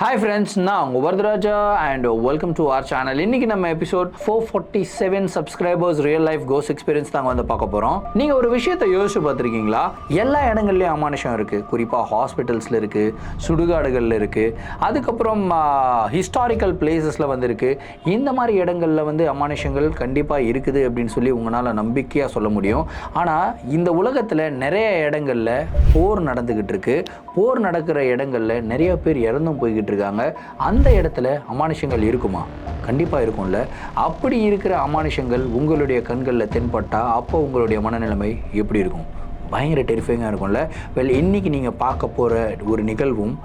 Hi friends நான் உங்கள் Varadharaja and welcome to our channel இன்னைக்கு நம்ம episode four forty seven subscribers real life கோஸ் experience தாங்க வந்து பார்க்க போகிறோம் நீங்கள் ஒரு விஷயத்தை யோசிச்சு பார்த்துருக்கீங்களா? எல்லா இடங்கள்லையும் அமானுஷம் இருக்குது குறிப்பாக ஹாஸ்பிட்டல்ஸில் இருக்குது சுடுகாடுகளில் இருக்குது அதுக்கப்புறம் ஹிஸ்டாரிக்கல் பிளேசஸில் வந்துருக்கு. இந்த மாதிரி இடங்களில் வந்து அமானுஷங்கள் கண்டிப்பாக இருக்குது அப்படின்னு சொல்லி உங்களால் நம்பிக்கையாக சொல்ல முடியும். ஆனால் இந்த உலகத்தில் நிறைய இடங்களில் போர் நடந்துக்கிட்டு இருக்கு. போர் நடக்கிற இடங்களில் நிறைய பேர் இறந்தும் போய்கிட்டு இருக்காங்க அந்த இடத்துல அமானுஷங்கள் இருக்குமா? கண்டிப்பாக இருக்கும்ல. அப்படி இருக்கிற அமானுஷங்கள் உங்களுடைய கண்களில் தென்பட்டால் அப்போ உங்களுடைய மனநிலைமை எப்படி இருக்கும்? பயங்கர டெரிஃபைங்காக இருக்கும்ல. வெல் இன்றைக்கி நீங்கள் பார்க்க போகிற ஒரு நிகழ்வும்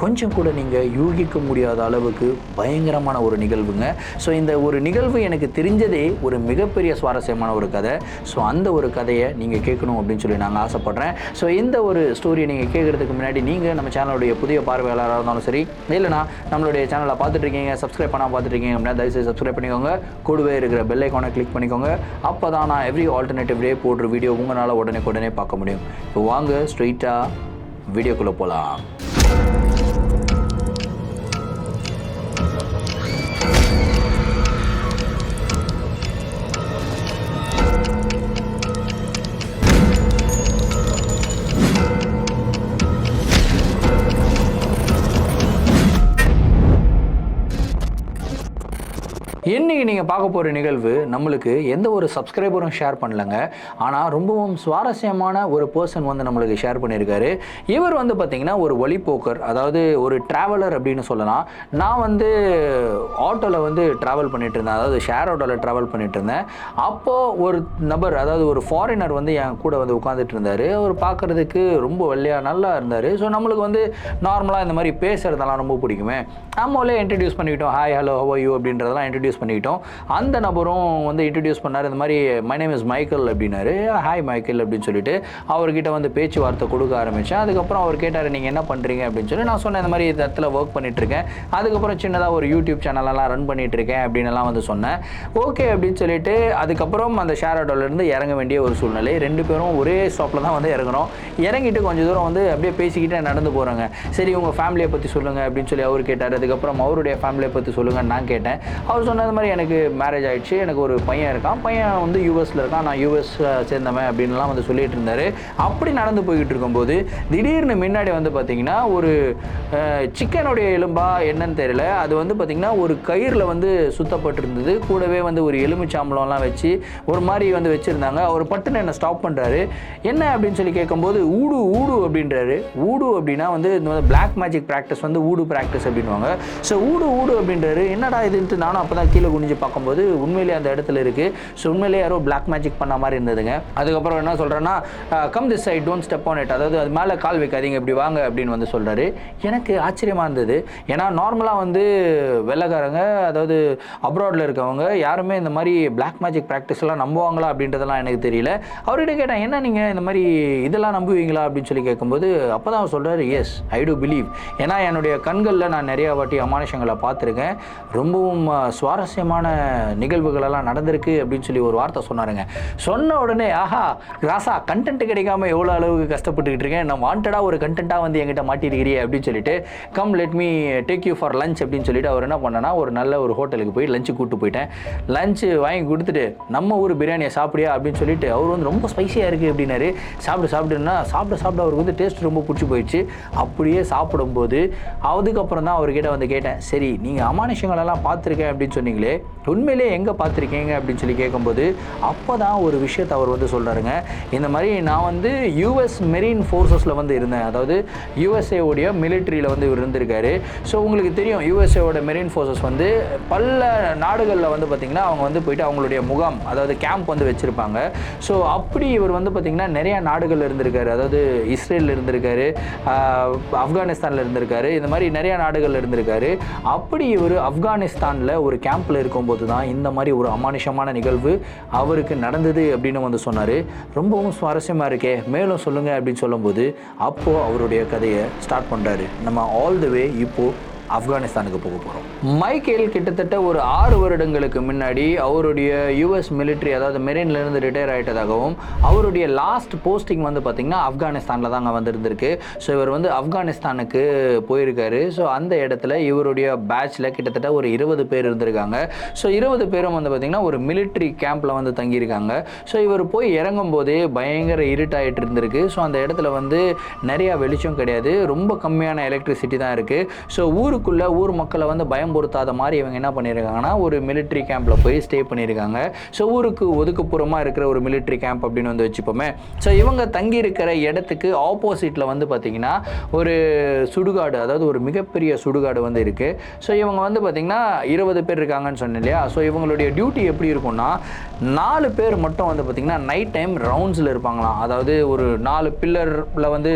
கொஞ்சம் கூட நீங்கள் யூகிக்க முடியாத அளவுக்கு பயங்கரமான ஒரு நிகழ்வுங்க. ஸோ இந்த ஒரு நிகழ்வு எனக்கு தெரிஞ்சதே ஒரு மிகப்பெரிய சுவாரஸ்யமான ஒரு கதை. ஸோ அந்த ஒரு கதையை நீங்கள் கேட்கணும் அப்படின்னு சொல்லி நாங்கள் ஆசைப்பட்றேன். ஸோ இந்த ஒரு ஸ்டோரியை நீங்கள் கேட்குறதுக்கு முன்னாடி நீங்கள் நம்ம சேனலுடைய புதிய பார்வையாளராக இருந்தாலும் சரி இல்லைனா நம்மளுடைய சேனலை பார்த்துட்டு இருக்கீங்க சப்ஸ்கிரைப் பண்ணால் பார்த்துட்டு இருக்கீங்க அப்படின்னா தயவுசெய்து சப்ஸ்கிரைப் பண்ணிக்கோங்க. கூடவே இருக்கிற பெல் ஐக்கானை கிளிக் பண்ணிக்கோங்க. அப்போ தான் நான் எவ்ரி ஆல்டர்னேட்டிவ் டே போடுற வீடியோ உங்களால் உடனே உடனே பார்க்க முடியும். இப்போ வாங்க ஸ்ட்ரெயிட்டாக வீடியோக்குள்ளே போகலாம் இன்னைக்கு நீங்கள் பார்க்க போகிற நிகழ்வு நம்மளுக்கு எந்த ஒரு சப்ஸ்கிரைபரும் ஷேர் பண்ணலங்க. ஆனால் ரொம்பவும் சுவாரஸ்யமான ஒரு பர்சன் வந்து நம்மளுக்கு ஷேர் பண்ணியிருக்காரு. இவர் வந்து பார்த்திங்கன்னா ஒரு வழிப்போக்கர் அதாவது ஒரு ட்ராவலர் அப்படின்னு சொல்லலாம். நான் வந்து ஆட்டோவில் வந்து ட்ராவல் பண்ணிட்டு இருந்தேன். அதாவது ஷேர் ஆட்டோவில் ட்ராவல் பண்ணிட்டு இருந்தேன். அப்போது ஒரு நபர் அதாவது ஒரு ஃபாரினர் வந்து என் கூட வந்து உட்காந்துட்டு இருந்தார். அவர் பார்க்குறதுக்கு ரொம்ப வெள்ளையாக நல்லா இருந்தார். ஸோ நம்மளுக்கு வந்து நார்மலாக இந்த மாதிரி பேசுகிறதெல்லாம் ரொம்ப பிடிக்குமே. நம்மளே இன்ட்ரடியூஸ் பண்ணிக்கிட்டோம். ஹாய் ஹலோ ஹவ் யூ அப்படின்றதெல்லாம் இன்ட்ரடியூஸ் பண்ணிக்கிட்டோம். அந்த நபரும் வந்து இன்ட்ரடியூஸ் பண்ணார். இந்த மாதிரி மை நேம் இஸ் மைக்கேல் அப்படின்னாரு. ஹாய் மைக்கேல் அப்படின்னு சொல்லிட்டு அவர்கிட்ட வந்து பேச்சுவார்த்தை கொடுக்க ஆரம்பித்தேன் அதுக்கப்புறம் அவர் கேட்டார் நீங்கள் என்ன பண்ணுறீங்க அப்படின்னு சொல்லி நான் சொன்னேன் இந்த மாதிரி இந்த இடத்துல ஒர்க் பண்ணிட்டு இருக்கேன் அதுக்கப்புறம் சின்னதாக ஒரு யூடியூப் சேனலெல்லாம் ரன் பண்ணிகிட்ருக்கேன் இருக்கேன் அப்படின்னு வந்து சொன்னேன். ஓகே அப்படின்னு சொல்லிட்டு அதுக்கப்புறம் அந்த ஷேர் ஆட்டோலேருந்து இறங்க வேண்டிய ஒரு சூழ்நிலை. ரெண்டு பேரும் ஒரே ஸ்டாப்பில் தான் வந்து இறங்குறோம். இறங்கிட்டு கொஞ்சம் தூரம் வந்து அப்படியே பேசிக்கிட்டே நடந்து போகிறாங்க சரி உங்கள் ஃபேமிலியை பற்றி சொல்லுங்கள் அப்படின்னு சொல்லி அவர் கேட்டார். அதுக்கப்புறம் அவருடைய ஃபேமிலியை பற்றி சொல்லுங்கன்னு நான் கேட்டேன். அவர் சொன்னார் அந்த மாதிரி எனக்கு மேரேஜ் ஆகிடுச்சு எனக்கு ஒரு பையன் இருக்கான். பையன் வந்து யூஎஸில் இருக்கான். நான் யூஎஸ் சேர்ந்தவன் அப்படின்லாம் வந்து சொல்லிட்டு இருந்தார். அப்படி நடந்து போய்கிட்டு இருக்கும்போது திடீர்னு முன்னாடி வந்து பார்த்தீங்கன்னா ஒரு சிக்கனுடைய எலும்பா என்னன்னு தெரியல. அது வந்து பார்த்திங்கன்னா ஒரு கயிறில் வந்து சுத்தப்பட்டிருந்தது கூடவே வந்து ஒரு எலுமிச்சாம்பழம்லாம் வச்சு ஒரு மாதிரி வந்து வச்சுருந்தாங்க. அவர் பட்டுன்னு என்னை ஸ்டாப் பண்ணுறாரு என்ன அப்படின்னு சொல்லி கேட்கும்போது ஊடு ஊடு அப்படின்றாரு. ஊடு அப்படின்னா வந்து இந்த மாதிரி பிளாக் மேஜிக் ப்ராக்டிஸ் வந்து ஊடு ப்ராக்டிஸ் அப்படின்வாங்க ஸோ ஊடு ஊடு அப்படின்றாரு. என்னடா இதுன்ட்டு நானும் அப்போ தான் கீழே குனிஞ்சு பார்க்கும்போது உண்மையிலேயே அந்த இடத்துல இருக்குது ஸோ உண்மையிலேயே யாரோ பிளாக் மேஜிக் பண்ண மாதிரி இருந்ததுங்க. அதுக்கப்புறம் என்ன சொல்கிறேன்னா come this side don't step on it அதாவது அது மேலே கால் வைக்காதீங்க இப்படி வாங்க அப்படின்னு வந்து சொல்கிறாரு எனக்கு ஆச்சரியமாக இருந்தது. ஏன்னா நார்மலாக வந்து வெள்ளைக்காரங்க அதாவது அப்ராடில் இருக்கவங்க யாருமே இந்த மாதிரி பிளாக் மேஜிக் ப்ராக்டிஸ்லாம் நம்புவாங்களா அப்படின்றதெல்லாம் எனக்கு தெரியல. அவர்கிட்ட கேட்டேன் என்ன நீங்கள் இந்த மாதிரி இதெல்லாம் நம்புவீங்களா? அப்படின்னு சொல்லி கேட்கும்போது அப்போ தான் அவர் சொல்கிறாரு எஸ் ஐ டு பிலீவ் ஏன்னா என்னுடைய கண்களில் நான் நிறையா வாட்டி அமானுஷங்களை பார்த்துருக்கேன். ரொம்பவும் அஹ், சுவாரஸ்யமான நிகழ்வுகளெல்லாம் நடந்திருக்கு அப்படின்னு சொல்லி ஒரு வார்த்தை சொன்னாருங்க. சொன்ன உடனே ஆஹா ராசா கண்டென்ட் கிடைக்காம எவ்வளோ அளவுக்கு கஷ்டப்பட்டுக்கிட்டு இருக்கேன்? நான் வாண்டடாக ஒரு கண்டென்ட்டாக வந்து என்கிட்ட மாட்டிருக்கிறியே அப்படின்னு சொல்லிட்டு come let me take you for lunch அப்படின்னு சொல்லிட்டு அவர் என்ன பண்ணனா ஒரு நல்ல ஒரு ஹோட்டலுக்கு போய் லஞ்சு கூப்பிட்டு போயிட்டேன். லஞ்சு வாங்கி கொடுத்துட்டு நம்ம ஊர் பிரியாணியை சாப்பிடியா அப்படின்னு சொல்லிட்டு அவர் வந்து ரொம்ப ஸ்பைசியாக இருக்குது அப்படின்னாரு. சாப்பிட்டு சாப்பிடுன்னா சாப்பிட சாப்பிட அவருக்கு வந்து டேஸ்ட் ரொம்ப பிடிச்சி போயிடுச்சு. அப்படியே சாப்பிடும்போது அதுக்கப்புறம் தான் அவர்கிட்ட வந்து கேட்டேன் சரி நீங்கள் அமானுஷங்களெல்லாம் பார்த்துருக்கேன் அப்படின்னு சொன்னீங்க. சொன்னீங்களே உண்மையிலே எங்கே பார்த்துருக்கீங்க? அப்படின்னு சொல்லி கேட்கும்போது அப்போ தான் ஒரு விஷயத்தை அவர் வந்து சொல்கிறாருங்க இந்த மாதிரி நான் வந்து யூஎஸ் மெரீன் ஃபோர்ஸஸில் வந்து இருந்தேன். அதாவது யூஎஸ்ஏவுடைய மிலிட்ரியில் வந்து இவர் இருந்திருக்காரு. ஸோ உங்களுக்கு தெரியும் யூஎஸ்ஏவோட மெரீன் ஃபோர்ஸஸ் வந்து பல நாடுகளில் வந்து பார்த்திங்கன்னா அவங்க வந்து போயிட்டு அவங்களுடைய முகாம் அதாவது கேம்ப் வந்து வச்சுருப்பாங்க. ஸோ அப்படி இவர் வந்து பார்த்திங்கன்னா நிறையா நாடுகள் இருந்திருக்காரு. அதாவது இஸ்ரேலில் இருந்திருக்காரு ஆப்கானிஸ்தானில் இருந்திருக்காரு. இந்த மாதிரி நிறையா நாடுகள் இருந்திருக்காரு. அப்படி இவர் ஆப்கானிஸ்தானில் ஒரு கேம்ப் கேம்பில் இருக்கும்போது தான் இந்த மாதிரி ஒரு அமானுஷமான நிகழ்வு அவருக்கு நடந்தது அப்படின்னு வந்து சொன்னார். ரொம்பவும் சுவாரஸ்யமாக இருக்கே மேலும் சொல்லுங்கள் அப்படின்னு சொல்லும்போது அப்போது அவருடைய கதையை ஸ்டார்ட் பண்ணுறாரு நம்ம ஆல் த வே இப்போது ஆப்கானிஸ்தானுக்கு போக போகிறோம் மைக்கேல் கிட்டத்தட்ட ஒரு ஆறு வருடங்களுக்கு முன்னாடி அவருடைய யூஎஸ் மிலிட்ரி அதாவது மெரின்லேருந்து ரிட்டையர் ஆகிட்டதாகவும் அவருடைய லாஸ்ட் போஸ்டிங் வந்து பார்த்திங்கன்னா ஆப்கானிஸ்தானில் தாங்க வந்திருந்திருக்கு. ஸோ இவர் வந்து ஆப்கானிஸ்தானுக்கு போயிருக்காரு. ஸோ அந்த இடத்துல இவருடைய பேட்சில் கிட்டத்தட்ட ஒரு இருபது பேர் இருந்திருக்காங்க. ஸோ இருபது பேரும் வந்து பார்த்திங்கன்னா ஒரு மிலிட்ரி கேம்பில் வந்து தங்கியிருக்காங்க. ஸோ இவர் போய் இறங்கும் போதே பயங்கர இருட்டாயிட்டு இருந்திருக்கு. ஸோ அந்த இடத்துல வந்து நிறையா வெளிச்சம் கிடையாது. ரொம்ப கம்மியான எலக்ட்ரிசிட்டி தான் இருக்குது ஸோ ஊர் ஊருக்குள்ளே ஊர் மக்களை வந்து பயம்படுத்தாத மாதிரி இவங்க என்ன பண்ணியிருக்காங்கன்னா ஒரு மிலிட்ரி கேம்பில் போய் ஸ்டே பண்ணியிருக்காங்க ஸோ ஊருக்கு ஒதுக்குப்புறமாக இருக்கிற ஒரு மிலிட்ரி கேம்ப் அப்படின்னு வந்து வச்சுப்போமே. ஸோ இவங்க தங்கி இருக்கிற இடத்துக்கு ஆப்போசிட்டில் வந்து பார்த்திங்கன்னா ஒரு சுடுகாடு அதாவது ஒரு மிகப்பெரிய சுடுகாடு வந்து இருக்குது ஸோ இவங்க வந்து பார்த்திங்கன்னா இருபது பேர் இருக்காங்கன்னு சொன்னேன் இல்லையா? ஸோ இவங்களுடைய டியூட்டி எப்படி இருக்கும்னா நாலு பேர் மட்டும் வந்து பார்த்திங்கன்னா நைட் டைம் ரவுண்ட்ஸில் இருப்பாங்களாம். அதாவது ஒரு நாலு பில்லரில் வந்து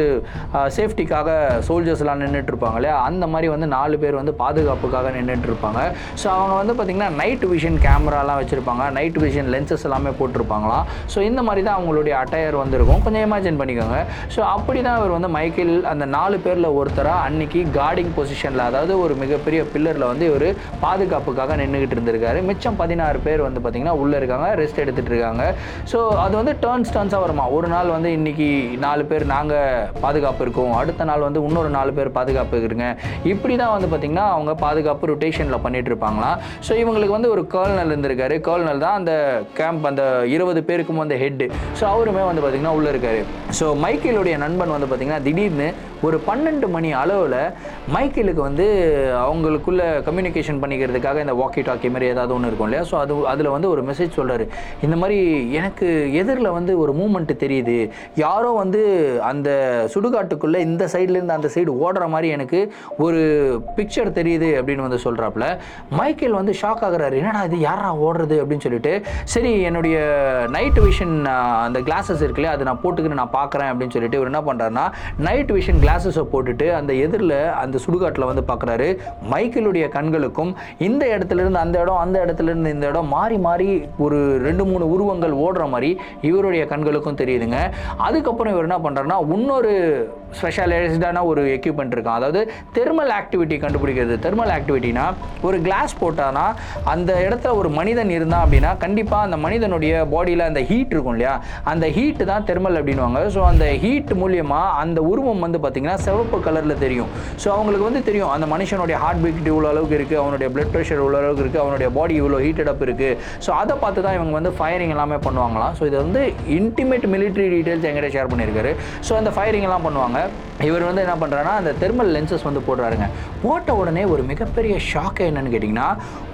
சேஃப்டிக்காக சோல்ஜர்ஸ்லாம் நின்றுட்டு இருப்பாங்க இல்லையா? அந்த மாதிரி வந்து நாலு நாலு பேர் வந்து பாதுகாப்புக்காக நின்றுட்டு இருப்பாங்க ஸோ அவங்க வந்து பார்த்திங்கன்னா நைட் விஷன் கேமராலாம் வச்சுருப்பாங்க. நைட் விஷன் லென்சஸ் எல்லாமே போட்டிருப்பாங்களாம். ஸோ இந்த மாதிரி தான் அவங்களுடைய அட்டையர் வந்திருக்கும். கொஞ்சம் இமேஜின் பண்ணிக்கோங்க. ஸோ அப்படி தான் அவர் வந்து மைக்கேல் அந்த நாலு பேரில் ஒருத்தராக அன்னைக்கு கார்டிங் பொசிஷனில் அதாவது ஒரு மிகப்பெரிய பில்லரில் வந்து இவர் பாதுகாப்புக்காக நின்றுக்கிட்டு இருந்திருக்காரு. மிச்சம் பதினாறு பேர் வந்து பார்த்திங்கன்னா உள்ளே இருக்காங்க. ரெஸ்ட் எடுத்துகிட்டு இருக்காங்க. ஸோ அது வந்து டேர்ன்ஸ் டேர்ன்ஸாக வருமா? ஒரு நாள் வந்து இன்னைக்கு நாலு பேர் நாங்கள் பாதுகாப்பு இருக்கோம். அடுத்த நாள் வந்து இன்னொரு நாலு பேர் பாதுகாப்பு இருக்குங்க. இப்படி தான் வந்து பார்த்திங்கன்னா அவங்க பாதுகாப்பு ரொட்டேஷனில் பண்ணிட்டு இருப்பாங்களாம் ஸோ இவங்களுக்கு வந்து ஒரு கர்னல் இருந்திருக்காரு. கர்னல் தான் அந்த கேம்ப் அந்த இருபது பேருக்கும் வந்த ஹெட்டு ஸோ அவருமே வந்து பார்த்திங்கன்னா உள்ளே இருக்காரு. ஸோ மைக்கேலுடைய நண்பன் வந்து பார்த்திங்கன்னா திடீர்னு ஒரு பன்னெண்டு மணி அளவில் மைக்கேலுக்கு வந்து அவங்களுக்குள்ள கம்யூனிகேஷன் பண்ணிக்கிறதுக்காக இந்த வாக்கி டாக்கி மாதிரி ஏதாவது ஒன்று இருக்கும் இல்லையா? ஸோ அது அதில் வந்து ஒரு மெசேஜ் சொல்கிறாரு இந்த மாதிரி எனக்கு எதிரில் வந்து ஒரு மூமெண்ட்டு தெரியுது. யாரோ வந்து அந்த சுடுகாட்டுக்குள்ளே இந்த சைட்லேருந்து அந்த சைடு ஓடுற மாதிரி எனக்கு ஒரு பிக்சர் தெரியுது அப்படின்னு வந்து சொல்கிறாப்புல மைக்கேல் வந்து ஷாக் ஆகுறாரு. என்னடா இது? யாரா ஓடுறது? அப்படின்னு சொல்லிட்டு சரி என்னுடைய நைட் விஷன் அந்த கிளாஸஸ் இருக்குல்லையா அது நான் போட்டுக்கிட்டு நான் பார்க்குறேன் அப்படின்னு சொல்லிட்டு இவர் என்ன பண்ணுறாருன்னா நைட் விஷன் கிளாஸஸை போட்டுட்டு அந்த எதிரில் அந்த சுடுகாட்டில் வந்து பார்க்குறாரு மைக்கேலுடைய கண்களுக்கும் இந்த இடத்துல இருந்து அந்த இடம் அந்த இடத்துல இருந்து இந்த இடம் மாறி மாறி ஒரு ரெண்டு மூணு உருவங்கள் ஓடுற மாதிரி இவருடைய கண்களுக்கும் தெரியுதுங்க. அதுக்கப்புறம் இவர் என்ன பண்ணுறாருன்னா இன்னொரு ஸ்பெஷலைஸ்டான ஒரு எக்யூப்மெண்ட் இருக்கும் அதாவது தெர்மல் ஆக்டிவிட்டி கண்டுபிடிக்கிறது. தெர்மல் ஆக்டிவிட்டினா ஒரு கிளாஸ் போட்டானா அந்த இடத்துல ஒரு மனிதன் இருந்தான் அப்படின்னா கண்டிப்பாக அந்த மனிதனுடைய பாடியில் அந்த ஹீட் இருக்கும் இல்லையா? அந்த ஹீட்டு தான் தெர்மல் அப்படின்வாங்க ஸோ அந்த ஹீட் மூலியமாக அந்த உருவம் வந்து பார்த்திங்கன்னா சிவப்பு கலரில் தெரியும். ஸோ அவங்களுக்கு வந்து தெரியும் அந்த மனுஷனுடைய ஹார்ட் பீட் இவ்வளோ அளவுக்கு இருக்குது அவனுடைய பிளட் ப்ரெஷர் இவ்வளோ அளவுக்கு இருக்குது அவனுடைய பாடி இவ்வளோ ஹீட்டட் அப் இருக்குது ஸோ அதை பார்த்து தான் இவங்க வந்து ஃபயரிங் எல்லாமே பண்ணுவாங்களாம். ஸோ இது வந்து இன்டிமேட் மிலிட்ரி டீட்டெயில்ஸ் எங்கிட்ட ஷேர் பண்ணியிருக்காரு. ஸோ அந்த ஃபயரிங் எல்லாம் பண்ணுவாங்க. இவர் வந்து என்ன பண்ணுறாருன்னா அந்த தெர்மல் லென்சஸ் வந்து போடுறாருங்க. போட்ட உடனே ஒரு மிகப்பெரிய ஷாக் என்னன்னு கேட்டிங்கன்னா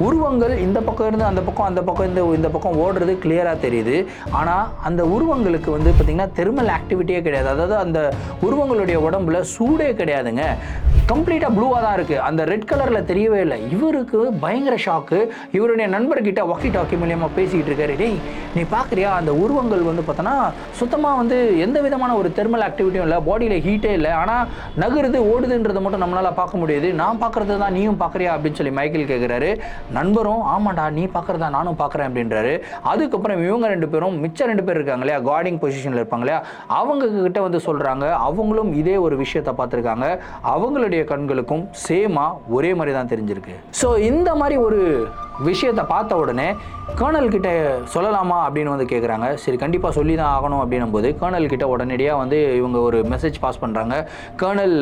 உருவங்கள் இந்த பக்கம் இருந்து அந்த பக்கம் அந்த பக்கம் இந்த இந்த பக்கம் ஓடுறது கிளியராக தெரியுது. ஆனால் அந்த உருவங்களுக்கு வந்து பார்த்திங்கன்னா தெர்மல் ஆக்டிவிட்டியே கிடையாது. அதாவது அந்த உருவங்களுடைய உடம்புல சூடே கிடையாதுங்க. கம்ப்ளீட்டாக ப்ளூவாக தான் இருக்குது அந்த ரெட் கலரில் தெரியவே இல்லை. இவருக்கு பயங்கர ஷாக்கு இவருடைய நண்பர்கிட்ட வாக்கி டாக்கி மூலியமாக பேசிக்கிட்டு இருக்காரு. டேய் நீ பார்க்குறியா அந்த உருவங்கள் வந்து பார்த்தோன்னா சுத்தமாக வந்து எந்த விதமான ஒரு தெர்மல் ஆக்டிவிட்டியும் இல்லை. பாடியில் ஹீட்டே இல்லை. ஆனால் நகருது ஓடுதுன்றதை மட்டும் நம்மளால் பார்க்க முடியுது. நான் பார்க்குறது தான் நீயும் பார்க்குறியா அப்படின்னு சொல்லி மைக்கேல் கேட்குறாரு நண்பரும் ஆமாண்டா நீ பார்க்குறதா நானும் பார்க்குறேன் அப்படின்றாரு. அதுக்கப்புறம் இவங்க ரெண்டு பேரும் மிச்சம் ரெண்டு பேர் இருக்காங்க இல்லையா? கார்டிங் பொசிஷனில் இருப்பாங்க இல்லையா? அவங்க கிட்ட வந்து சொல்கிறாங்க அவங்களும் இதே ஒரு விஷயத்தை பார்த்துருக்காங்க. அவங்களுடைய கண்களுக்கும் சேமாக ஒரே மாதிரி தான் தெரிஞ்சிருக்கு. ஸோ இந்த மாதிரி ஒரு விஷயத்தை பார்த்த உடனே கேர்னல் கிட்ட சொல்லலாமா அப்படின்னு வந்து கேட்குறாங்க சரி கண்டிப்பாக சொல்லி தான் ஆகணும் அப்படின்னும் போது கேர்னல் கிட்ட உடனடியாக வந்து இவங்க ஒரு மெசேஜ் பாஸ் பண்ணுறாங்க colonel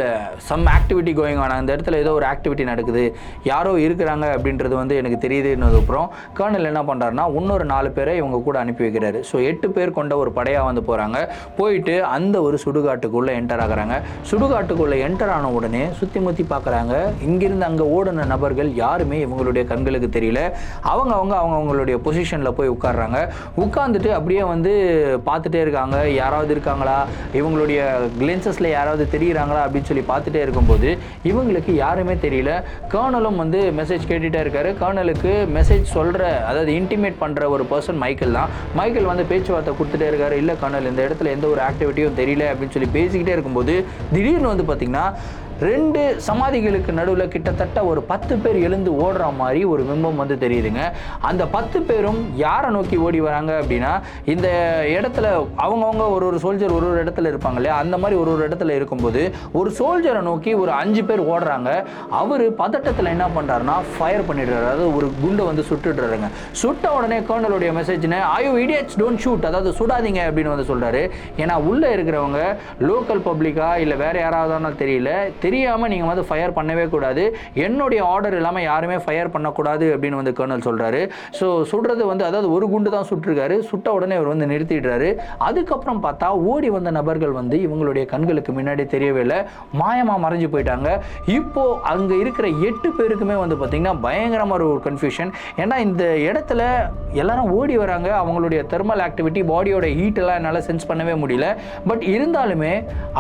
some activity going on அந்த இடத்துல ஏதோ ஒரு ஆக்டிவிட்டி நடக்குது. யாரோ இருக்கிறாங்க அப்படின்றது வந்து எனக்கு தெரியுதுன்னதுக்கப்புறம் கேர்னல் என்ன பண்ணுறாருன்னா இன்னொரு நாலு பேரை இவங்க கூட அனுப்பி வைக்கிறாரு. ஸோ எட்டு பேர் கொண்ட ஒரு படையாக வந்து போகிறாங்க போயிட்டு அந்த ஒரு சுடுகாட்டுக்குள்ளே என்டர் ஆகிறாங்க. சுடுகாட்டுக்குள்ளே என்டர் ஆன உடனே சுற்றி முற்றி பார்க்குறாங்க இங்கிருந்து அங்கே ஓடின நபர்கள் யாருமே இவங்களுடைய கண்களுக்கு தெரியல. அவங்க அவங்க அவங்க அவங்களுடைய பொசிஷனில் போய் உட்காடுறாங்க உட்காந்துட்டு அப்படியே வந்து பார்த்துட்டே இருக்காங்க. யாராவது இருக்காங்களா? இவங்களுடைய கிளென்சஸில் யாராவது தெரியுறாங்களா? அப்படின்னு சொல்லி பார்த்துட்டே இருக்கும்போது இவங்களுக்கு யாருமே தெரியல. கேர்னலும் வந்து மெசேஜ் கேட்டுகிட்டே இருக்காரு. கேர்னலுக்கு மெசேஜ் சொல்கிற அதாவது இன்டிமேட் பண்ணுற ஒரு பர்சன் மைக்கேல் தான். மைக்கேல் வந்து பேச்சுவார்த்தை கொடுத்துட்டே இருக்காரு. இல்லை கர்னல் இந்த இடத்துல எந்த ஒரு ஆக்டிவிட்டியும் தெரியல. அப்படின்னு சொல்லி பேசிக்கிட்டே இருக்கும்போது திடீர்னு வந்து பார்த்திங்கன்னா ரெண்டு சமாதிகளுக்கு நடுவில் கிட்டத்தட்ட ஒரு பத்து பேர் எழுந்து ஓடுற மாதிரி ஒரு பிம்பம் வந்து தெரியுதுங்க. அந்த பத்து பேரும் யாரை நோக்கி ஓடி வராங்க அப்படின்னா இந்த இடத்துல அவங்கவுங்க ஒரு ஒரு சோல்ஜர் ஒரு ஒரு இடத்துல இருப்பாங்க இல்லையா? அந்த மாதிரி ஒரு ஒரு இடத்துல இருக்கும்போது ஒரு சோல்ஜரை நோக்கி ஒரு அஞ்சு பேர் ஓடுறாங்க. அவர் பதட்டத்தில் என்ன பண்ணுறாருன்னா ஃபயர் பண்ணிடுறாரு. அதாவது ஒரு குண்டை வந்து சுட்டுடுறாருங்க. சுட்ட உடனே கேர்னலுடைய மெசேஜ்னு ஐயோ இடியட்ஸ் டோன்ட் ஷூட் அதாவது சுடாதீங்க அப்படின்னு வந்து சொல்கிறாரு ஏன்னா உள்ளே இருக்கிறவங்க லோக்கல் பப்ளிக்கா இல்லை வேறு யாராவது தெரியல தெரியாமல் நீங்கள் வந்து ஃபயர் பண்ணவே கூடாது. என்னுடைய ஆர்டர் இல்லாமல் யாருமே ஃபயர் பண்ணக்கூடாது அப்படின்னு வந்து கர்னல் சொல்கிறாரு ஸோ சுடுறது வந்து அதாவது ஒரு குண்டு தான் சுட்டிருக்காரு. சுட்ட உடனே அவர் வந்து நிறுத்திடுறாரு. அதுக்கப்புறம் பார்த்தா ஓடி வந்த நபர்கள் வந்து இவங்களுடைய கண்களுக்கு முன்னாடி தெரியவே இல்லை. மாயமாக மறைஞ்சு போயிட்டாங்க. இப்போ அங்கே இருக்கிற எட்டு பேருக்குமே வந்து பார்த்திங்கன்னா பயங்கரமாக ஒரு கன்ஃபியூஷன் ஏன்னா இந்த இடத்துல எல்லாரும் ஓடி வராங்க. அவங்களுடைய தெர்மல் ஆக்டிவிட்டி பாடியோட ஹீட் எல்லாம் என்னால் சென்ஸ் பண்ணவே முடியல. பட் இருந்தாலுமே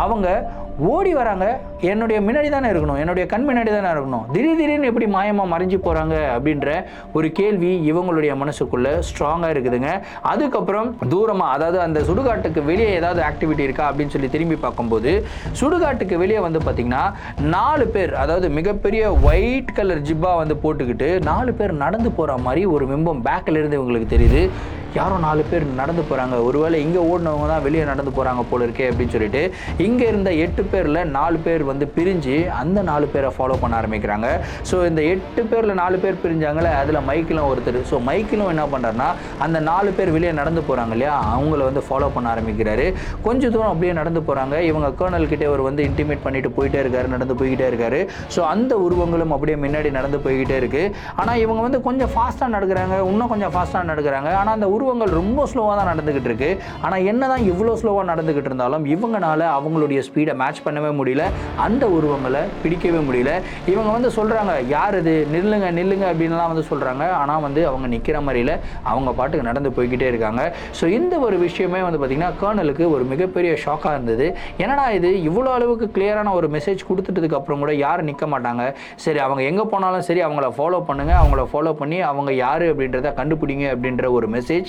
அவங்க ஓடி வராங்க. என்னுடைய முன்னாடி தானே இருக்கணும். என்னுடைய கண் முன்னாடி தானே இருக்கணும். திடீர் திடீர்னு எப்படி மாயமாக மறைஞ்சு போகிறாங்க அப்படின்ற ஒரு கேள்வி இவங்களுடைய மனசுக்குள்ளே ஸ்ட்ராங்காக இருக்குதுங்க. அதுக்கப்புறம் தூரமாக அதாவது அந்த சுடுகாட்டுக்கு வெளியே ஏதாவது ஆக்டிவிட்டி இருக்கா அப்படின்னு சொல்லி திரும்பி பார்க்கும்போது சுடுகாட்டுக்கு வெளியே வந்து பார்த்திங்கன்னா நாலு பேர் அதாவது மிகப்பெரிய ஒயிட் கலர் ஜிப்பா வந்து போட்டுக்கிட்டு நாலு பேர் நடந்து போகிற மாதிரி ஒரு பிம்பம் பேக்கில் இருந்து இவங்களுக்கு தெரியுது. யாரோ நாலு பேர் நடந்து போகிறாங்க ஒருவேளை இங்கே ஓடினவங்க தான் வெளியே நடந்து போகிறாங்க போல இருக்கே அப்படின்னு சொல்லிட்டு இங்கே இருந்த எட்டு பேரில் நாலு பேர் வந்து பிரிஞ்சு அந்த நாலு பேரை ஃபாலோ பண்ண ஆரம்பிக்கிறாங்க. ஸோ இந்த எட்டு பேரில் நாலு பேர் பிரிஞ்சாங்களே அதில் மைக்கிலும் ஒருத்தர். ஸோ மைக்கிலும் என்ன பண்ணுறாருனா அந்த நாலு பேர் வெளியே நடந்து போகிறாங்க இல்லையா அவங்கள வந்து ஃபாலோ பண்ண ஆரம்பிக்கிறாரு. கொஞ்சம் தூரம் அப்படியே நடந்து போகிறாங்க இவங்க கேர்னல் கிட்டே அவர் வந்து இன்டிமேட் பண்ணிட்டு போயிட்டே இருக்காரு நடந்து போய்கிட்டே இருக்காரு. ஸோ அந்த உருவங்களும் அப்படியே முன்னாடி நடந்து போய்கிட்டே இருக்கு. ஆனால் இவங்க வந்து கொஞ்சம் ஃபாஸ்ட்டாக நடக்கிறாங்க இன்னும் கொஞ்சம் ஃபாஸ்ட்டாக நடக்கிறாங்க. ஆனால் அந்த உருவங்கள் ரொம்ப ஸ்லோவாக தான் நடந்துக்கிட்டு இருக்கு. ஆனால் என்ன தான் இவ்வளோ ஸ்லோவாக நடந்துக்கிட்டு இருந்தாலும் இவங்கனால அவங்களுடைய ஸ்பீடை மேட்ச் பண்ணவே முடியல. அந்த உருவங்களை பிடிக்கவே முடியல. இவங்க வந்து சொல்கிறாங்க யார் இது? நில்லுங்க நில்லுங்க அப்படின்லாம் வந்து சொல்கிறாங்க ஆனால் வந்து அவங்க நிற்கிற மாதிரியில் அவங்க பாட்டுக்கு நடந்து போய்கிட்டே இருக்காங்க. ஸோ இந்த ஒரு விஷயமே வந்து பார்த்திங்கன்னா கேர்னலுக்கு ஒரு மிகப்பெரிய ஷாக்காக இருந்தது. என்னடா இது? இவ்வளோ அளவுக்கு கிளியரான ஒரு மெசேஜ் கொடுத்துட்டதுக்கு அப்புறம் கூட யாரும் நிற்க மாட்டாங்க? சரி அவங்க எங்கே போனாலும் சரி அவங்கள ஃபாலோ பண்ணுங்கள் அவங்கள ஃபாலோ பண்ணி அவங்க யார் அப்படின்றத கண்டுபிடிங்க அப்படின்ற ஒரு மெசேஜ்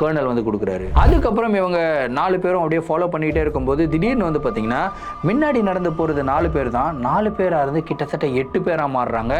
கேர்னல் வந்து கொடுக்குறாரு. அதுக்கப்புறம் இவங்க நாலு பேரும் அப்படியே ஃபாலோ பண்ணிக்கிட்டே இருக்கும்போது திடீர்னு வந்து பார்த்தீங்கன்னா முன்னாடி நடந்து போகிறது நாலு பேர் தான். நாலு பேராக இருந்து கிட்டத்தட்ட எட்டு பேராக மாறுறாங்க.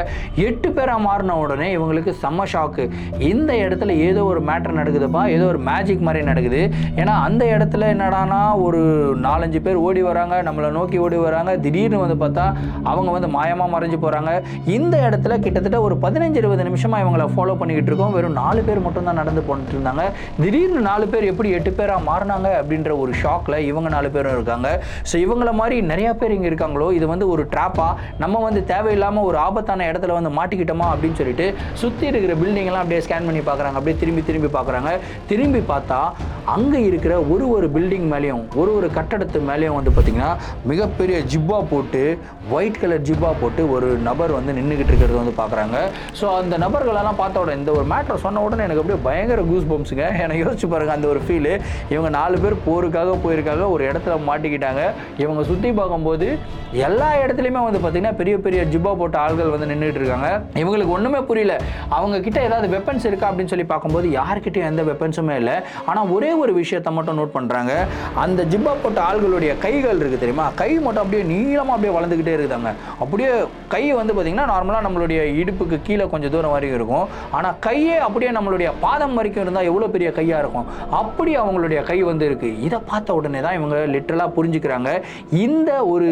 எட்டு பேராக மாறின உடனே இவங்களுக்கு செம்ம ஷாக்கு இந்த இடத்துல ஏதோ ஒரு மேட்டர் நடக்குதுப்பா ஏதோ ஒரு மேஜிக் மாதிரி நடக்குது. ஏன்னா அந்த இடத்துல என்னடானா ஒரு நாலஞ்சு பேர் ஓடி வராங்க நம்மளை நோக்கி ஓடி வராங்க. திடீர்னு வந்து பார்த்தா அவங்க வந்து மாயமாக மறைஞ்சு போகிறாங்க இந்த இடத்துல கிட்டத்தட்ட ஒரு பதினஞ்சு இருபது நிமிஷமாக இவங்களை ஃபாலோ பண்ணிக்கிட்டு இருக்கோம். வெறும் நாலு பேர் மட்டும் தான் நடந்து போட்டுட்டு இருந்தாங்க. திடீர்னு நாலு பேர் எப்படி எட்டு பேராக மாறினாங்க அப்படின்ற ஒரு ஷாக்கில் இவங்க நாலு பேரும் இருக்காங்க. ஸோ இவங்கள மாதிரி நிறையா பேர் இங்கே இருக்காங்களோ இது வந்து ஒரு ட்ராப்பாக நம்ம வந்து தேவையில்லாமல் ஒரு ஆபத்தான இடத்துல வந்து மாட்டிக்கிட்டோமா அப்படின்னு சொல்லிட்டு சுற்றி இருக்கிற பில்டிங்லாம் அப்படியே ஸ்கேன் பண்ணி பார்க்குறாங்க அப்படியே திரும்பி திரும்பி பார்க்குறாங்க திரும்பி பார்த்தா அங்கே இருக்கிற ஒரு ஒரு பில்டிங் மேலேயும் ஒரு ஒரு கட்டடத்து மேலேயும் வந்து பார்த்திங்கன்னா மிகப்பெரிய ஜிப்பா போட்டு ஒயிட் கலர் ஜிப்பா போட்டு ஒரு நபர் வந்து நின்றுக்கிட்டு இருக்கிறது வந்து பார்க்குறாங்க ஸோ அந்த நபர்களெல்லாம் பார்த்த உடனே இந்த ஒரு மேட்ரை சொன்ன உடனே எனக்கு அப்படியே பயங்கர கூஸ் பம்ப்ஸுங்க எனக்கு யோசிச்சு பாருங்க அந்த ஒரு ஃபீலு இவங்க நாலு பேர் போருக்காக போயிருக்காங்க ஒரு இடத்துல மாட்டிக்கிட்டாங்க. இவங்க சுற்றி பார்க்கும்போது எல்லா இடத்துலையுமே வந்து பார்த்திங்கன்னா பெரிய பெரிய ஜிப்பா போட்ட ஆள்கள் வந்து நின்றுட்டு இருக்காங்க. இவங்களுக்கு ஒன்றுமே புரியல. அவங்க கிட்ட ஏதாவது வெப்பன்ஸ் இருக்கா அப்படின்னு சொல்லி பார்க்கும்போது யார்கிட்டையும் எந்த வெப்பன்ஸுமே இல்லை. ஆனால் ஒரே ஒரு விஷயத்தை மட்டும் நோட் பண்ணுறாங்க அந்த ஜிப்பா போட்ட ஆள்களுடைய கைகள் இருக்குது தெரியுமா? கை மட்டும் அப்படியே நீளமாக அப்படியே வளர்ந்துக்கிட்டே இருக்குதாங்க. அப்படியே கை வந்து பார்த்திங்கன்னா நார்மலாக நம்மளுடைய இடுப்புக்கு கீழே கொஞ்சம் தூரம் வரைக்கும் இருக்கும். ஆனால் கையே அப்படியே நம்மளுடைய பாதம் வரைக்கும் இருந்தால் எவ்வளோ பெரிய கையாக இருக்கும். அப்படி அவங்களுடைய கை வந்து இருக்குது இதை பார்த்த உடனே தான் இவங்க லிட்ரலாக புரிஞ்சுக்கிறாங்க. இந்த ஒரு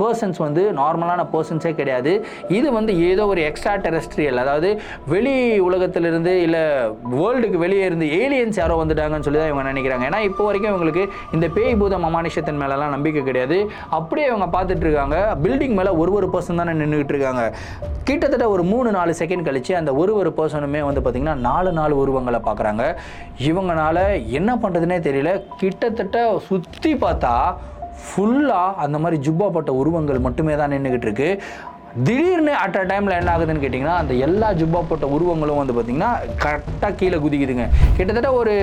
பர்சன்ஸ் வந்து நார்மலான பர்சன்ஸே கிடையாது. இது வந்து ஏதோ ஒரு எக்ஸ்ட்ரா டெரஸ்ட்ரியல் அதாவது வெளி உலகத்திலிருந்து இல்லை வேர்ல்டுக்கு வெளியே இருந்து ஏலியன்ஸ் யாரோ வந்துட்டாங்கன்னு சொல்லி தான் இவங்க நினைக்கிறாங்க. ஏன்னா இப்போ வரைக்கும் இவங்களுக்கு இந்த பேய் பூதம் அமானுஷத்தின் மேலெலாம் நம்பிக்கை கிடையாது. அப்படியே இவங்க பார்த்துட்டு இருக்காங்க பில்டிங் மேலே ஒரு ஒரு பர்சன் தானே நின்றுக்கிட்டு இருக்காங்க கிட்டத்தட்ட ஒரு மூணு நாலு செகண்ட் கழித்து அந்த ஒரு ஒரு பர்சனுமே வந்து பார்த்திங்கன்னா நாலு நாலு உருவங்களை பார்க்குறாங்க. இவங்களால என்ன பண்ணுறதுனே தெரியல. கிட்டத்தட்ட சுற்றி பார்த்தா ஃபுல்லாக அந்த மாதிரி ஜுப்பா பட்ட உருவங்கள் மட்டுமே தான் நின்றுக்கிட்டு இருக்கு. திடீர்னு அட் அ டைமில் என்ன ஆகுதுன்னு கேட்டிங்கன்னா அந்த எல்லா ஜுப்பா போட்ட உருவங்களும் வந்து பார்த்திங்கன்னா கரெக்டாக கீழே குதிக்குதுங்க. கிட்டத்தட்ட ஒரு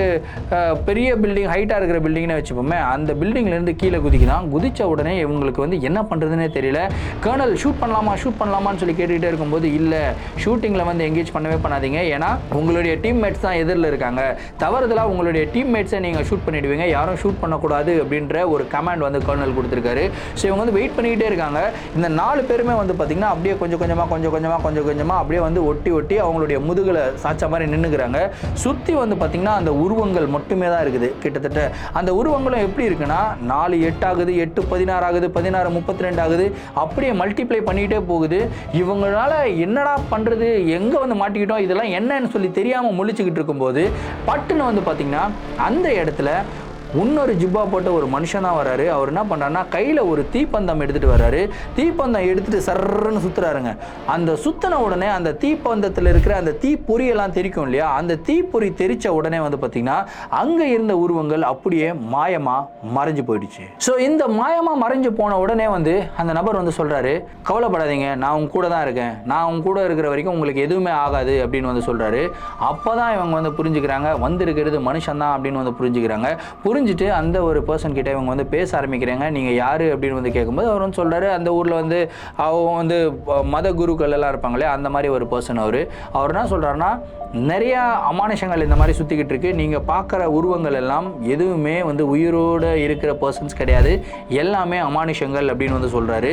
பெரிய பில்டிங் ஹைட்டாக இருக்கிற பில்டிங்னே வச்சுப்போமே அந்த பில்டிங்லேருந்து கீழே குதிக்குதான் குதித்த உடனே இவங்களுக்கு வந்து என்ன பண்ணுறதுனே தெரியல. கேர்னல் ஷூட் பண்ணலாமா? ஷூட் பண்ணலாமான்னு சொல்லி கேட்டுக்கிட்டே இருக்கும்போது இல்லை ஷூட்டிங்கில் வந்து எங்கேஜ் பண்ணவே பண்ணாதீங்க. ஏன்னா உங்களுடைய டீம்மேட்ஸ் தான் எதிரில் இருக்காங்க. தவறுதலாக உங்களுடைய டீம்மேட்ஸை நீங்கள் ஷூட் பண்ணிடுவீங்க. யாரும் ஷூட் பண்ணக்கூடாது அப்படின்ற ஒரு கமாண்ட் வந்து கர்னல் கொடுத்துருக்காரு. ஸோ இவங்க வந்து வெயிட் பண்ணிக்கிட்டே இருக்காங்க. இந்த நாலு பேருமே வந்து பார்த்திங்கன்னா அப்படியே கொஞ்சம் கொஞ்சமாக கொஞ்சம் கொஞ்சமாக கொஞ்சம் கொஞ்சமாக அப்படியே வந்து ஒட்டி ஒட்டி அவங்களுடைய முதுகில் சாய்ச்ச மாதிரி நின்றுக்கிறாங்க சுற்றி வந்து பார்த்திங்கன்னா அந்த உருவங்கள் மட்டுமே தான் இருக்குது கிட்டத்தட்ட. அந்த உருவங்களும் எப்படி இருக்குன்னா நாலு எட்டு ஆகுது எட்டு பதினாறு ஆகுது பதினாறு முப்பத்தி ரெண்டு ஆகுது அப்படியே மல்டிப்ளை பண்ணிக்கிட்டே போகுது. இவங்களால என்னடா பண்ணுறது எங்கே வந்து மாட்டிக்கிட்டோம் இதெல்லாம் என்னன்னு சொல்லி தெரியாமல் முழிச்சுக்கிட்டு இருக்கும்போது பட்டுன்னு வந்து பார்த்திங்கன்னா அந்த இடத்துல இன்னொரு ஜிப்பா போட்ட ஒரு மனுஷன் தான் வராரு அவர் என்ன பண்ணுறாருன்னா கையில் ஒரு தீப்பந்தம் எடுத்துகிட்டு வர்றாரு. தீப்பந்தம் எடுத்துட்டு சர்றன்னு சுற்றுறாருங்க அந்த சுத்தின உடனே அந்த தீப்பந்தத்தில் இருக்கிற அந்த தீப்பொறியெல்லாம் தெரிக்கும் இல்லையா? அந்த தீப்பொறி தெரித்த உடனே வந்து பார்த்திங்கன்னா அங்கே இருந்த உருவங்கள் அப்படியே மாயமாக மறைஞ்சு போயிடுச்சு. ஸோ இந்த மாயமாக மறைஞ்சு போன உடனே வந்து அந்த நபர் வந்து சொல்கிறாரு கவலைப்படாதீங்க நான் உங்க கூட தான் இருக்கேன். நான் உங்க கூட இருக்கிற வரைக்கும் உங்களுக்கு எதுவுமே ஆகாது அப்படின்னு வந்து சொல்கிறாரு அப்போ தான் இவங்க வந்து புரிஞ்சுக்கிறாங்க வந்திருக்கிறது மனுஷன் தான் அப்படின்னு வந்து புரிஞ்சுக்கிறாங்க. புரிஞ்சு புரிஞ்சுட்டு அந்த ஒரு பர்சன் கிட்ட இவங்க வந்து பேச ஆரம்பிக்கிறாங்க. நீங்கள் யார் அப்படின்னு வந்து கேட்கும்போது அவர் வந்து சொல்கிறாரு அந்த ஊரில் வந்து அவங்க வந்து மத குருக்கள் எல்லாம் இருப்பாங்களே அந்த மாதிரி ஒரு பர்சன் அவர். அவர் என்ன சொல்கிறாருன்னா நிறையா அமானுஷங்கள் இந்த மாதிரி சுற்றிக்கிட்டு இருக்கு. நீங்கள் பார்க்குற உருவங்கள் எல்லாம் எதுவுமே வந்து உயிரோடு இருக்கிற பர்சன்ஸ் கிடையாது. எல்லாமே அமானுஷங்கள் அப்படின்னு வந்து சொல்கிறாரு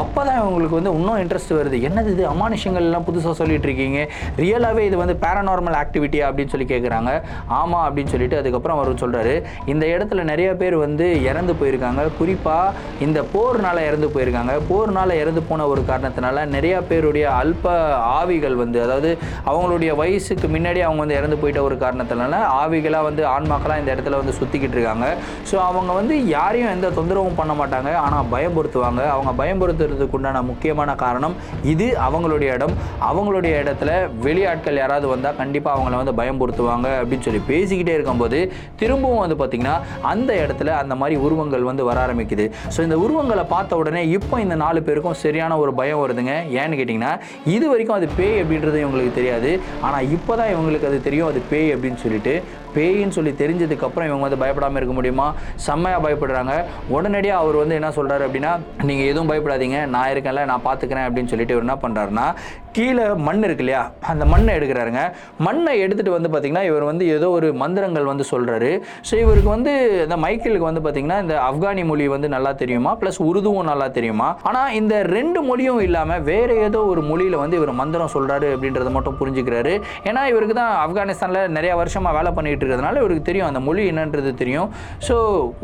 அப்போ தான் இவங்களுக்கு வந்து இன்னும் இன்ட்ரெஸ்ட் வருது. என்னது இது? அமானுஷங்கள் எல்லாம் புதுசாக சொல்லிட்டு இருக்கீங்க. ரியலாகவே இது வந்து பேரநார்மல் ஆக்டிவிட்டியா அப்படின்னு சொல்லி கேட்குறாங்க ஆமாம் அப்படின்னு சொல்லிட்டு அதுக்கப்புறம் அவர் சொல்கிறாரு இந்த இடத்துல நிறைய பேர் வந்து இறந்து போயிருக்காங்க. குறிப்பாக இந்த போர்னால் இறந்து போயிருக்காங்க. போர்னால் இறந்து போன ஒரு காரணத்தினால நிறையா பேருடைய அல்ப ஆவிகள் வந்து அதாவது அவங்களுடைய வயசுக்கு முன்னாடி அவங்க வந்து இறந்து போயிட்ட ஒரு காரணத்தினால ஆவிகளாக வந்து ஆன்மாக்களாக இந்த இடத்துல வந்து சுற்றிக்கிட்டு இருக்காங்க. ஸோ அவங்க வந்து யாரையும் எந்த தொந்தரவும் பண்ண மாட்டாங்க. ஆனால் பயமுறுத்துவாங்க. அவங்க பயமுறுத்துறதுக்கு உண்டான முக்கியமான காரணம் இது. அவங்களுடைய இடம். அவங்களுடைய இடத்துல வெளியாட்கள் யாராவது வந்தால் கண்டிப்பாக அவங்கள வந்து பயமுறுத்துவாங்க அப்படின்னு சொல்லி பேசிக்கிட்டே இருக்கும்போது திரும்பவும் வந்து பார்த்திங்கன்னா அந்த இடத்துல அந்த மாதிரி உருவங்கள் வந்து வர ஆரம்பிக்குது. ஸோ இந்த உருவங்களை பார்த்த உடனே இப்போ இந்த நாலு பேருக்கும் சரியான ஒரு பயம் வருதுங்க. ஏன்னு கேட்டிங்கன்னா இது வரைக்கும் அது பேய் அப்படின்றது இவங்களுக்கு தெரியாது. ஆனால் இப்போ தான் இவங்களுக்கு அது தெரியும் அது பேய் அப்படின்னு சொல்லிட்டு பேயின்னு சொல்லி தெரிஞ்சதுக்கப்புறம் இவங்க வந்து பயப்படாமல் இருக்க முடியுமா? செம்மையாக பயப்படுறாங்க. உடனடியாக அவர் வந்து என்ன சொல்கிறாரு அப்படின்னா நீங்கள் எதுவும் பயப்படாதீங்க. நான் இருக்கேன்ல நான் பார்த்துக்கிறேன் அப்படின்னு சொல்லிட்டு இவர் என்ன பண்ணுறாருன்னா கீழே மண் இருக்கு இல்லையா? அந்த மண்ணை எடுக்கிறாருங்க. மண்ணை எடுத்துகிட்டு வந்து பார்த்திங்கன்னா இவர் வந்து ஏதோ ஒரு மந்திரங்கள் வந்து சொல்கிறாரு ஸோ இவருக்கு வந்து இந்த மைக்கேலுக்கு வந்து பார்த்திங்கன்னா இந்த ஆப்கானி மொழி வந்து நல்லா தெரியுமா? ப்ளஸ் உருதுவும் நல்லா தெரியுமா? ஆனால் இந்த ரெண்டு மொழியும் இல்லாமல் வேறு ஏதோ ஒரு மொழியில் வந்து இவர் மந்திரம் சொல்கிறாரு அப்படின்றத மட்டும் புரிஞ்சுக்கிறாரு. ஏன்னா இவருக்கு தான் ஆப்கானிஸ்தானில் நிறைய வருஷமாக வேலை பண்ணிட்டு இருக்கிறதுனால இவருக்கு தெரியும் அந்த மொழி என்னன்றது தெரியும். ஸோ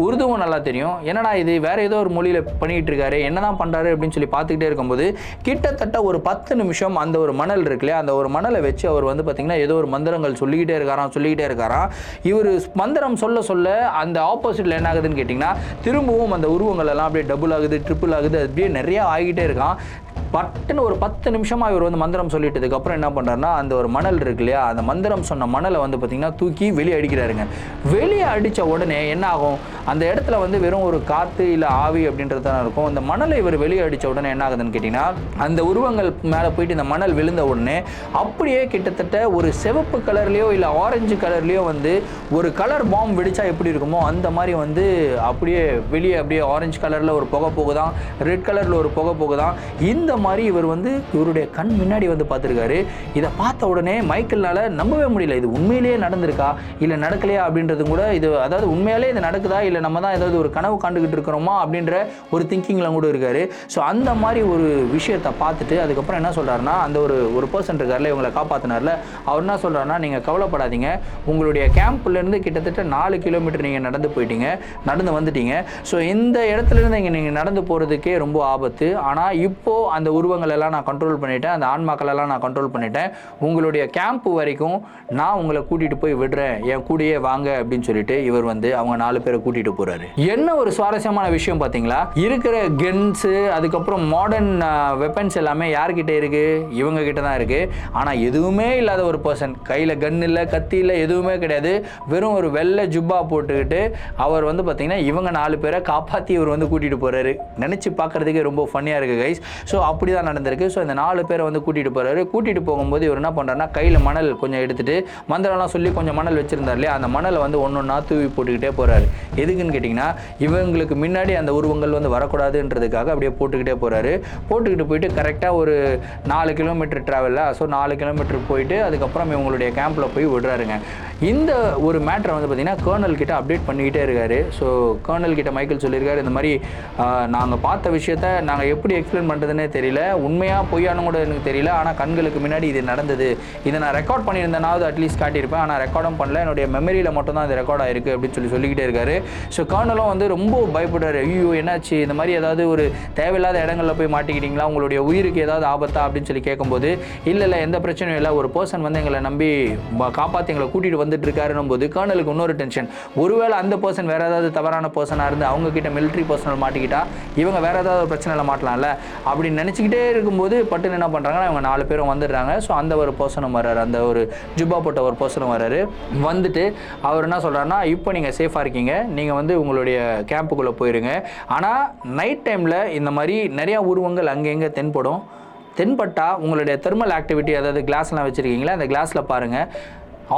உருதுவும் நல்லா தெரியும். என்னடா இது வேற ஏதோ ஒரு மொழியில் பண்ணிகிட்டு இருக்காரு என்னதான் பண்ணுறாரு அப்படின்னு சொல்லி பார்த்துக்கிட்டே இருக்கும்போது கிட்டத்தட்ட ஒரு பத்து நிமிஷம் அந்த ஒரு மணல் இருக்குல்லையா அந்த ஒரு மணலை வச்சு அவர் வந்து பார்த்தீங்கன்னா ஏதோ ஒரு மந்திரங்கள் சொல்லிக்கிட்டே இருக்காராம் சொல்லிக்கிட்டே இருக்காராம். இவர் மந்திரம் சொல்ல சொல்ல அந்த ஆப்போசிட்டில் என்ன ஆகுதுன்னு கேட்டிங்கன்னா திரும்பவும் அந்த உருவங்கள் எல்லாம் அப்படியே டபுள் ஆகுது ட்ரிபிள் ஆகுது அப்படியே நிறையா ஆகிட்டே இருக்கான் பட்டுன்னு ஒரு பத்து நிமிஷமாக இவர் வந்து மந்திரம் சொல்லிட்டதுக்கு அப்புறம் என்ன பண்ணுறாருன்னா அந்த ஒரு மணல் இருக்கு இல்லையா அந்த மந்திரம் சொன்ன மணலை வந்து பார்த்திங்கன்னா தூக்கி வெளியே அடிக்கிறாருங்க. வெளியே அடித்த உடனே என்ன ஆகும்? அந்த இடத்துல வந்து வெறும் ஒரு காற்று இல்லை ஆவி அப்படின்றது தான் இருக்கும். அந்த மணலை இவர் வெளியே அடித்த உடனே என்ன ஆகுதுன்னு கேட்டிங்கன்னா அந்த உருவங்கள் மேலே போயிட்டு இந்த மணல் விழுந்த உடனே அப்படியே கிட்டத்தட்ட ஒரு சிவப்பு கலர்லேயோ இல்லை ஆரஞ்சு கலர்லேயோ வந்து ஒரு கலர் பாம் வெடிச்சா எப்படி இருக்குமோ அந்த மாதிரி வந்து அப்படியே வெளியே அப்படியே ஆரஞ்சு கலரில் ஒரு புகை போகுதான் ரெட் கலரில் ஒரு புகை போகுதான். இந்த மாதிரி இவர் வந்து இவருடைய கண் முன்னாடி வந்து பார்த்துருக்காரு. இதை பார்த்த உடனே மைக்கேல்னால நம்பவே முடியல இது உண்மையிலேயே நடந்திருக்கா இல்லை நடக்கலையா அப்படின்றது கூட இது அதாவது உண்மையாலே இது நடக்குதா இல்லை நம்ம தான் ஏதாவது ஒரு கனவு காண்டுகிட்டு இருக்கிறோமா அப்படின்ற ஒரு திங்கிங்கில் கூட இருக்காரு. ஸோ அந்த மாதிரி ஒரு விஷயத்தை பார்த்துட்டு அதுக்கப்புறம் என்ன சொல்கிறாருன்னா அந்த ஒரு ஒரு பர்சன் இருக்கார்ல இவங்களை காப்பாற்றினார்ல அவர் என்ன சொல்கிறாருன்னா நீங்கள் கவலைப்படாதீங்க. உங்களுடைய கேம்ப்லேருந்து கிட்டத்தட்ட நாலு கிலோமீட்டர் நீங்கள் நடந்து போயிட்டீங்க நடந்து வந்துட்டீங்க. ஸோ இந்த இடத்துலேருந்து இங்கே நீங்கள் நடந்து போகிறதுக்கே ரொம்ப ஆபத்து. ஆனால் இப்போது அந்த உருவங்கள் எல்லாம் நான் கண்ட்ரோல் பண்ணிட்டேன். அந்த ஆன்மாக்கள் எல்லாம் நான் கண்ட்ரோல் பண்ணிட்டேன். உங்களுடைய கேம்ப் வரைக்கும் நான் உங்களை கூட்டிகிட்டு போய் விடுறேன். என் கூடயே வாங்க அப்படின்னு சொல்லிட்டு இவர் வந்து அவங்க நாலு பேரை கூட்டிகிட்டு போகிறாரு என்ன ஒரு சுவாரஸ்யமான விஷயம் பார்த்தீங்களா? இருக்கிற கென்ஸு அதுக்கப்புறம் மாடர்ன் வெப்பன்ஸ் எல்லாமே யார்கிட்ட இருக்குது இவங்க கிட்ட தான் இருக்குது ஆனால் எதுவுமே இல்லாத ஒரு பர்சன் கையில் கன் இல்லை கத்தி இல்லை எதுவுமே கிடையாது. வெறும் ஒரு வெள்ளை ஜுப்பா போட்டுக்கிட்டு அவர் வந்து பார்த்திங்கன்னா இவங்க நாலு பேரை காப்பாற்றி இவர் வந்து கூட்டிகிட்டு போகிறாரு நினச்சி பார்க்குறதுக்கே ரொம்ப ஃபன்னியாக இருக்குது கைஸ் ஸோ அப்படி தான் நடந்திருக்கு. ஸோ இந்த நாலு பேரை வந்து கூட்டிகிட்டு போகிறாரு கூட்டிகிட்டு போகும்போது இவர் என்ன பண்ணுறாருன்னா கையில் மணல் கொஞ்சம் எடுத்துகிட்டு மந்திரம்லாம் சொல்லி கொஞ்சம் மணல் வச்சுருந்தார் இல்லையா? அந்த மணலை வந்து ஒன்று ஒன்றா தூவி போட்டுக்கிட்டே போகிறாரு எதுக்குன்னு கேட்டிங்கன்னா இவங்களுக்கு முன்னாடி அந்த உருவங்கள் வந்து வரக்கூடாதுன்றதுக்காக அப்படியே போட்டுக்கிட்டே போகிறாரு போட்டுக்கிட்டு போயிட்டு கரெக்டாக ஒரு நாலு கிலோமீட்டர் ட்ராவலில் ஸோ நாலு கிலோமீட்டர் போயிட்டு அதுக்கப்புறம் இவங்களுடைய கேம்பில் போய் விடுறாருங்க. இந்த ஒரு மேட்ரை வந்து பார்த்திங்கன்னா கேர்னல் கிட்ட அப்டேட் பண்ணிக்கிட்டே இருக்காரு. ஸோ கேர்னல் கிட்ட மைக்கேல் சொல்லியிருக்காரு இந்த மாதிரி நாங்கள் பார்த்த விஷயத்த நாங்கள் எப்படி எக்ஸ்பிளைன் பண்ணுறதுனே தெரியல. உண்மையாக பொய்யானு கூட எனக்கு தெரியல. ஆனால் கண்களுக்கு முன்னாடி இது நடந்தது. இதை நான் ரெக்கார்ட் பண்ணியிருந்தேனாவது அட்லீஸ்ட் காட்டியிருப்பேன். ஆனால் ரெக்கார்டும் பண்ணல. என்னுடைய மெமரியில் மட்டும் தான் இது ரெக்கார்ட் ஆயிருக்கு அப்படின்னு சொல்லி சொல்லிக்கிட்டே இருக்காரு. ஸோ கர்னலும் வந்து ரொம்ப பயப்படுறாரு. ஐயோ என்னாச்சு? இந்த மாதிரி ஏதாவது ஒரு தேவையில்லாத இடங்களில் போய் மாட்டிக்கிட்டீங்களா? உங்களுடைய உயிருக்கு ஏதாவது ஆபத்தா? அப்படின்னு சொல்லி கேட்கும்போது இல்லை இல்லை எந்த பிரச்சனையும் இல்லை. ஒரு பர்சன் வந்து எங்களை நம்பி காப்பாற்றி எங்களை கூட்டிகிட்டு வந்துட்டு இருக்காருன்னும் போது கர்னலுக்கு இன்னொரு டென்ஷன் ஒருவேளை அந்த பர்சன் வேறு ஏதாவது தவறான பர்சனாக இருந்து அவங்க கிட்ட மிலிட்ரி பர்சனல் மாட்டிக்கிட்டா இவங்க வேறு ஏதாவது ஒரு பிரச்சனையில் மாட்டலாம்ல? அப்படின்னு அடிச்சுக்கிட்டே இருக்கும்போது பட்டுன்னு என்ன பண்ணுறாங்கன்னா இவங்க நாலு பேரும் வந்துடுறாங்க. ஸோ அந்த ஒரு பர்சனும் வர்றாரு. அந்த ஒரு ஜுப்பா போட்ட ஒரு பர்சனும் வர்றாரு. வந்துட்டு அவர் என்ன சொல்கிறாருன்னா இப்போ நீங்கள் சேஃபாக இருக்கீங்க. நீங்கள் வந்து உங்களுடைய கேம்புக்குள்ளே போயிருங்க. ஆனால் நைட் டைமில் இந்த மாதிரி நிறையா உருவங்கள் அங்கங்கே தென்படும். தென்பட்டா உங்களுடைய தெர்மல் ஆக்டிவிட்டி அதாவது கிளாஸ்லாம் வச்சுருக்கீங்களா? அந்த கிளாஸில் பாருங்கள்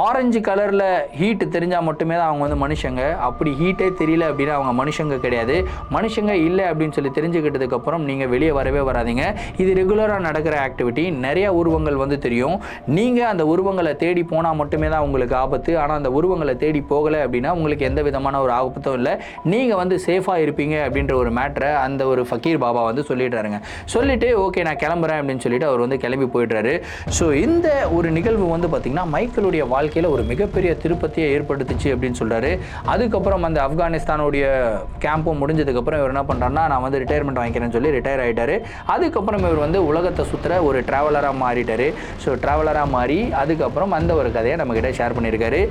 ஆரஞ்சு கலரில் ஹீட்டு தெரிஞ்சால் மட்டுமே தான் அவங்க வந்து மனுஷங்க. அப்படி ஹீட்டே தெரியல அப்படின்னா அவங்க மனுஷங்க கிடையாது. மனுஷங்க இல்லை அப்படின்னு சொல்லி தெரிஞ்சுக்கிட்டதுக்கப்புறம் நீங்கள் வெளியே வரவே வராதீங்க. இது ரெகுலராக நடக்கிற ஆக்டிவிட்டி நிறைய உருவங்கள் வந்து தெரியும். நீங்கள் அந்த உருவங்களை தேடி போனால் மட்டுமே தான் உங்களுக்கு ஆபத்து. ஆனால் அந்த உருவங்களை தேடி போகலை அப்படின்னா உங்களுக்கு எந்த விதமான ஒரு ஆபத்தும் இல்லை. நீங்கள் வந்து சேஃபாக இருப்பீங்க அப்படின்ற ஒரு மேட்ரை அந்த ஒரு ஃபக்கீர் பாபா வந்து சொல்லிடுறாருங்க. சொல்லிட்டு ஓகே நான் கிளம்புறேன் அப்படின்னு சொல்லிட்டு அவர் வந்து கிளம்பி போயிடுறாரு. ஸோ இந்த ஒரு நிகழ்வு வந்து பார்த்திங்கன்னா மைக்கேலுடைய வாழ்க்கையில் ஒரு மிகப்பெரிய திருப்பத்தையே ஏற்படுத்துச்சு அப்படின்னு சொல்கிறாரு அதுக்கப்புறம் அந்த ஆப்கானிஸ்தானுடைய கேம்பும் முடிஞ்சதுக்கப்புறம் இவர் என்ன பண்ணுறாருன்னா நான் வந்து ரிட்டையர்மெண்ட் வாங்கிக்கிறேன்னு சொல்லி ரிட்டையர் ஆகிட்டார் அதுக்கப்புறம் இவர் வந்து உலகத்தை சுற்றுற ஒரு ட்ராவலராக மாறிட்டார். ஸோ ட்ராவலராக மாறி அதுக்கப்புறம் அந்த ஒரு கதையை நம்மக்கிட்ட ஷேர் பண்ணியிருக்காரு.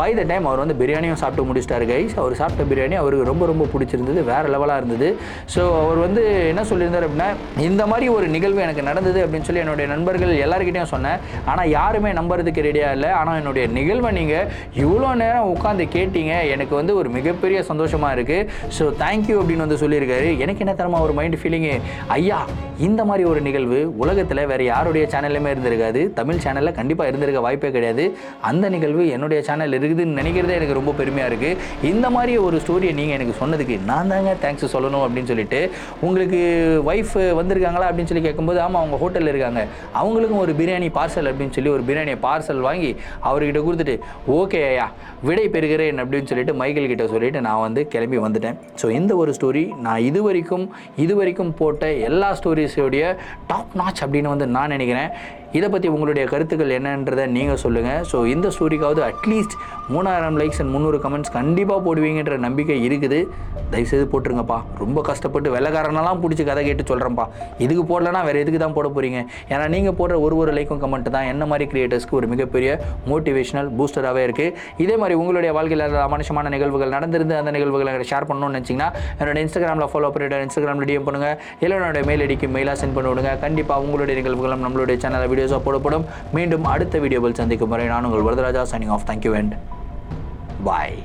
பை த டைம் அவர் வந்து பிரியாணியும் சாப்பிட்டு முடிச்சிட்டாரு கைஸ் அவர் சாப்பிட்ட பிரியாணி அவருக்கு ரொம்ப ரொம்ப பிடிச்சிருந்தது. வேறு லெவலாக இருந்தது. ஸோ அவர் வந்து என்ன சொல்லியிருந்தார் அப்படின்னா இந்த மாதிரி ஒரு நிகழ்வு எனக்கு நடந்தது அப்படின்னு சொல்லி என்னுடைய நண்பர்கள் எல்லாருக்கிட்டையும் சொன்னேன். ஆனால் யாருமே நம்புறதுக்கு ரெடியாக இல்லை. ஆனால் என்னோட அவருடைய நிகழ்வை நீங்கள் இவ்வளோ நேரம் உட்காந்து கேட்டீங்க. எனக்கு வந்து ஒரு மிகப்பெரிய சந்தோஷமாக இருக்குது ஸோ தேங்க்யூ அப்படின்னு வந்து சொல்லியிருக்காரு. எனக்கு என்ன தரமா ஒரு மைண்ட் ஃபீலிங்கு ஐயா இந்த மாதிரி ஒரு நிகழ்வு உலகத்தில் வேறு யாருடைய சேனல்லையுமே இருந்திருக்காது. தமிழ் சேனலில் கண்டிப்பாக இருந்திருக்க வாய்ப்பே கிடையாது. அந்த நிகழ்வு என்னுடைய சேனல் இருக்குதுன்னு நினைக்கிறதே எனக்கு ரொம்ப பெருமையாக இருக்குது இந்த மாதிரி ஒரு ஸ்டோரியை நீங்கள் எனக்கு சொன்னதுக்கு நான் தாங்க தேங்க்ஸ் சொல்லணும் அப்படின்னு சொல்லிட்டு உங்களுக்கு ஒய்ஃப் வந்திருக்காங்களா அப்படின்னு சொல்லி கேட்கும்போது ஆமாம் அவங்க ஹோட்டலில் இருக்காங்க. அவங்களுக்கும் ஒரு பிரியாணி பார்சல் அப்படின்னு சொல்லி ஒரு பிரியாணி பார்சல் வாங்கி அவர்கிட்ட கொடுத்துட்டு ஓகே ஐயா விடை பெறுகிறேன் அப்படின்னு சொல்லிட்டு மைக்கேல் கிட்ட சொல்லிட்டு நான் வந்து கிளம்பி வந்துட்டேன். ஸோ இந்த ஒரு ஸ்டோரி நான் இது வரைக்கும் இது வரைக்கும் போட்ட எல்லா ஸ்டோரிஸோடைய டாப் நாச் அப்படின்னு வந்து நான் நினைக்கிறேன். இதை பற்றி உங்களுடைய கருத்துக்கள் என்னன்றதை நீங்கள் சொல்லுங்கள் ஸோ இந்த ஸ்டோரிக்காவது அட்லீஸ்ட் மூணாயிரம் லைக்ஸ் அண்ட் முந்நூறு கமெண்ட்ஸ் கண்டிப்பாக போடுவீங்கன்ற நம்பிக்கை இருக்குது. தயவுசெய்து போட்டுருங்கப்பா. ரொம்ப கஷ்டப்பட்டு வெள்ளக்காரனெல்லாம் பிடிச்சி கதை கேட்டு சொல்கிறேன்ப்பா இதுக்கு போடலன்னா வேறு எதுக்கு தான் போட போகிறீங்க ஏன்னா நீங்கள் போடுற ஒரு ஒரு லைக்கும் கமெண்ட் தான் என்ன மாதிரி கிரியேட்டர்ஸ்க்கு ஒரு மிகப்பெரிய மோட்டிவேஷனல் பூஸ்டராகவே இருக்குது இதே மாதிரி உங்களுடைய வாழ்க்கையில் ஏதாவது அமனுஷமான நிகழ்வுகள் நடந்திருந்து அந்த நிகழ்வுகளை எங்களை ஷேர் பண்ணணும்னு நினச்சிங்கன்னா என்னோட இன்ஸ்டாகிராமில் ஃபாலோ பண்ணிவிட்டு இன்ஸ்டாகிராமில் டிஎம் பண்ணுங்கள் இல்லை என்னோட மெயில் ஐடிக்கு மெயிலாக சென்ட் பண்ணி விடுங்க கண்டிப்பாக உங்களுடைய நிகழ்வுகளும் நம்மளுடைய சேனலில் வீடியோஸாக போடப்படும். மீண்டும் அடுத்த வீடியோவில் சந்திக்கும் வரை நான் உங்கள் Varadaraja signing off thank you and bye